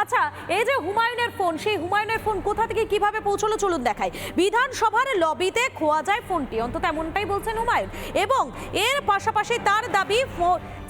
আচ্ছা এই যে হুমায়ুনের ফোন, সেই হুমায়ুনের ফোন কোথা থেকে কীভাবে পৌঁছলো চলুন দেখাই। বিধানসভার লবিতে খোয়া যায় ফোনটি, অন্তত এমনটাই বলছেন হুমায়ুন। এবং এর পাশাপাশি তার দাবি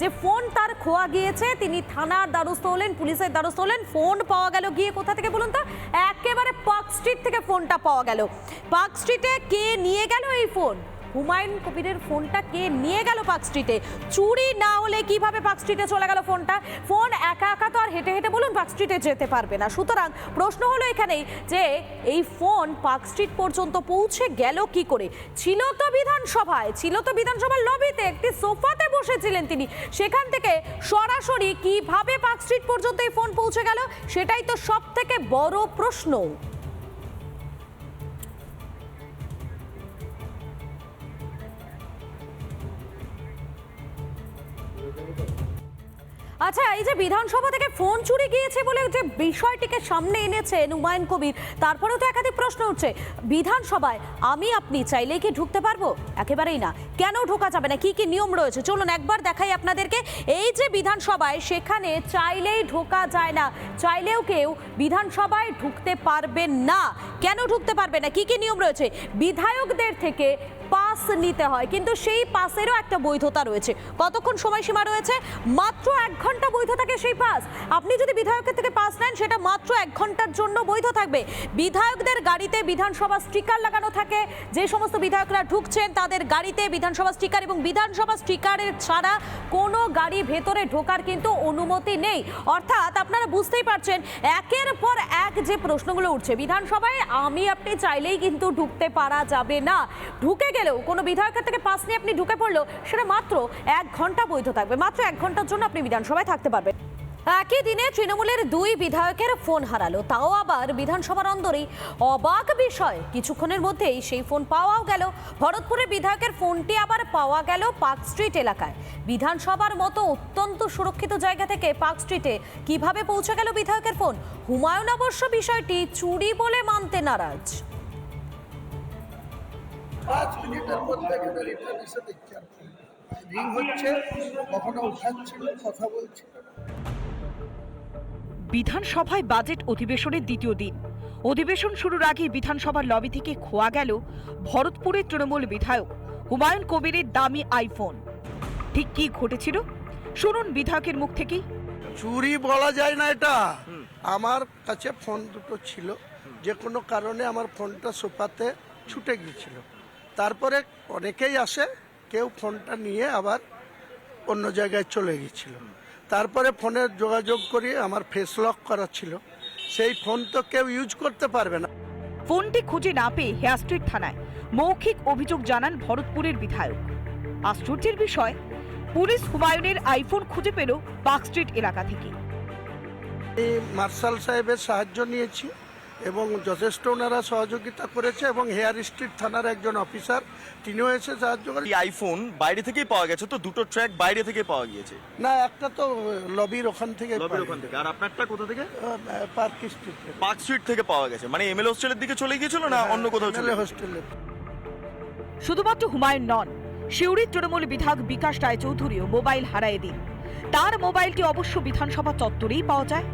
যে ফোন তার খোয়া গিয়েছে, তিনি থানার দ্বারস্থ হলেন, পুলিশের দ্বারস্থ হলেন, ফোন পাওয়া গেল গিয়ে কোথা থেকে বলুন তো? একেবারে পার্ক স্ট্রিট থেকে ফোনটা পাওয়া গেল। পার্ক স্ট্রিটে কে নিয়ে গেল এই ফোন? হুমায়ুন কবিরের ফোনটা কে নিয়ে গেল পার্ক স্ট্রিটে? চুরি না হলে কীভাবে পার্ক স্ট্রিটে চলে গেল ফোনটা? ফোন একা একা তো আর হেঁটে হেঁটে বলুন পার্ক স্ট্রিটে যেতে পারবে না। সুতরাং প্রশ্ন হলো এখানেই যে এই ফোন পার্ক স্ট্রিট পর্যন্ত পৌঁছে গেল কি করে? ছিল তো বিধানসভায়, ছিল তো বিধানসভার লবিতে, একটি সোফাতে বসেছিলেন তিনি। সেখান থেকে সরাসরি কীভাবে পার্ক স্ট্রিট পর্যন্ত এই ফোন পৌঁছে গেল, সেটাই তো সব থেকে বড় প্রশ্ন। আচ্ছা এই যে বিধানসভা থেকে ফোন চুরি গিয়েছে বলে যে বিষয়টিকে সামনে এনেছেন হুমায়ুন কবির, তারপরেও তো একাধিক প্রশ্ন উঠছে। বিধানসভায় আমি, আপনি চাইলেই কি ঢুকতে পারব? একেবারেই না। কেন ঢোকা যাবে না? কি কি নিয়ম রয়েছে? চলুন একবার দেখাই আপনাদেরকে। এই যে বিধানসভায় সেখানে চাইলেই ঢোকা যায় না, চাইলেও কেউ বিধানসভায় ঢুকতে পারবেন না। কেন ঢুকতে পারবে না? কি কি নিয়ম রয়েছে? বিধায়কদের থেকে পাস নিতে হয়, কিন্তু সেই পাসেরও একটা বৈধতা রয়েছে। কতক্ষণ সময়সীমা রয়েছে? মাত্র এক ঘণ্টা বৈধ থাকে সেই পাস আপনি যদি বিধায়কের থেকে পাস নেন, সেটা মাত্র এক ঘণ্টার জন্য বৈধ থাকবে। বিধায়কদের গাড়িতে বিধানসভা স্টিকার লাগানো থাকে। যে সমস্ত বিধায়করা ঢুকছেন, তাদের গাড়িতে বিধানসভা স্টিকার এবং বিধানসভা স্টিকারের ছাড়া কোনো গাড়ি ভেতরে ঢোকার কিন্তু অনুমতি নেই। অর্থাৎ আপনারা বুঝতেই পারছেন, একের পর এক যে প্রশ্নগুলো উঠছে, বিধানসভায় আমি আপনি চাইলেই কিন্তু ঢুকতে পারা যাবে না। ঢুকে গেলেও, কোনো বিধায়কের থেকে পাস নিয়ে আপনি ঢুকে পড়লেও, সেটা মাত্র এক ঘণ্টা বৈধ থাকবে। মাত্র এক ঘণ্টার জন্য আপনি বিধানসভায় থাকতে পারবেন। একই দিনে তৃণমূলের দুই বিধায়কের ফোন হারালো। তাও আবার বিধানসভার অন্দরেই অবাক বিষয়। কিছুক্ষণের মধ্যেই সেই ফোন পাওয়াও গেল। ভরতপুরের বিধায়কের ফোনটি আবার পাওয়া গেল পার্ক স্ট্রিট এলাকায়। বিধানসভার মতো অত্যন্ত সুরক্ষিত জায়গা থেকে পার্ক স্ট্রিটে কীভাবে পৌঁছে গেল বিধায়কের ফোন? হুমায়ুন অবশ্য বিষয়টি চুরি বলে মানতে নারাজ। রিং হচ্ছে, কখনো উঠাচ্ছিল, কথা বলছিল বিধানসভায় বাজেট অধিবেশনের দ্বিতীয় দিন। অধিবেশন শুরুর আগে বিধানসভার লবি থেকে খোয়া গেল ভরতপুরের তৃণমূল বিধায়ক হুমায়ুন কবিরের দামি আইফোন। ঠিক কি ঘটেছিল? শুনুন বিধায়কের মুখ থেকেই। চুরি বলা যায় না এটা। আমার কাছে ফোন দুটো ছিল। যে কোনো কারণে আমার ফোনটা সোফাতে ছুটে গিয়েছিল। তারপরে অনেকেই আসে, কেউ ফোনটা নিয়ে আবার অন্য জায়গায় চলে গিয়েছিল। তারপরে ফোনে যোগাযোগ করি আমার ফেস লক করা ছিল। সেই ফোন তো কেউ ইউজ করতে পারবে না। ফোনটি খুঁজে না পেয়ে হেয়ার স্ট্রিট থানায় মৌখিক অভিযোগ জানান ভরতপুরের বিধায়ক। আশ্চর্যের বিষয় পুলিশ হুমায়ুনের আইফোন খুঁজে পেল পার্ক স্ট্রিট এলাকা থেকে। মার্শাল সাহেবের সাহায্য নিয়েছি। এবং যথেষ্ট ওনারা সহযোগিতা করেছে এবং হেয়ার স্ট্রিট থানার একজন অফিসার তিনিও এসে সাহায্য করে এই আইফোন বাইরে থেকেই পাওয়া গেছে তো? দুটো ট্র্যাক বাইরে থেকে পাওয়া গিয়েছে? না একটা তো লবির ওখান থেকে লবের ওখান থেকে। আর আপনারটা কোথা থেকে? পার্ক স্ট্রিট পার্ক স্ট্রিট থেকে পাওয়া গেছে। মানে এমএল হোস্টেলের দিকে চলে গিয়েছিল না অন্য কোথাও চলে? হোস্টেলে শুধুমাত্র হুমায়ুন নন শিউরির তৃণমূল বিধায়ক বিকাশ রায়চৌধুরীও মোবাইল হারায় দিন। তার মোবাইলটি অবশ্য বিধানসভা চত্বরেই পাওয়া যায়।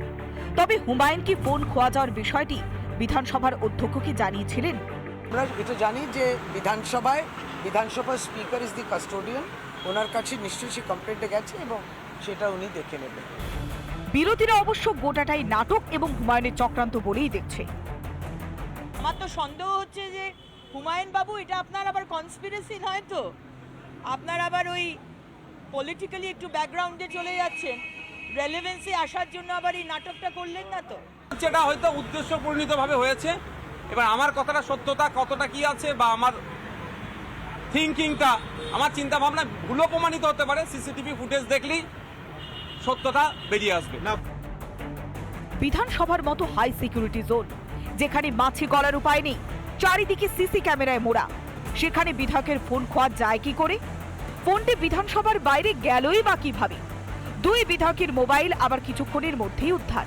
তবে হুমায়ুন কি ফোন খোয়া যাওয়ার বিষয়টি বিধানসভার অধ্যক্ষকে জানিয়েছিলেন। আমরা এটা জানি যে বিধানসভায় বিধানসভার স্পিকার ইজ দি কাস্টোডিয়ান ওনার কাছে নিশ্চয়ই সেই কমপ্লেনটা গেছে এবং সেটা উনি দেখে নেবেন। বিরোধীরা অবশ্য গোটাটাই নাটক এবং হুমায়ুনের চক্রান্ত বলেই দেখছে। আমার তো সন্দেহ হচ্ছে যে হুমায়ুন বাবু এটা আপনার আবার কনস্পিরেসি নয় তো? আপনার আবার ওই পলিটিক্যালি একটু ব্যাকগ্রাউন্ডে চলে যাচ্ছেন। রেলেভেন্সি আসার জন্য আবার এই নাটকটা করলেন না তো? সেটা হয়তো উদ্দেশ্য পরিণীতভাবে হয়েছে। এবার আমার কথাটা সত্যতা কতটা কি আছে বা আমার থিঙ্কিংটা আমার চিন্তা ভাবনা ভুলও প্রমাণিত হতে পারে। সিসিটিভি ফুটেজ দেখলেই সত্যতা বেরিয়ে আসবে। না। বিধানসভার মতো হাই সিকিউরিটি জোন যেখানে মাছি গলার উপায় নেই চারিদিকে সিসি ক্যামেরায় মোড়া। সেখানে বিধায়কের ফোন খোয়া যায় কি করে? ফোনটি বিধানসভার বাইরে গেলই বা কীভাবে? দুই বিধায়কের মোবাইল আবার কিছুক্ষণের মধ্যেই উদ্ধার।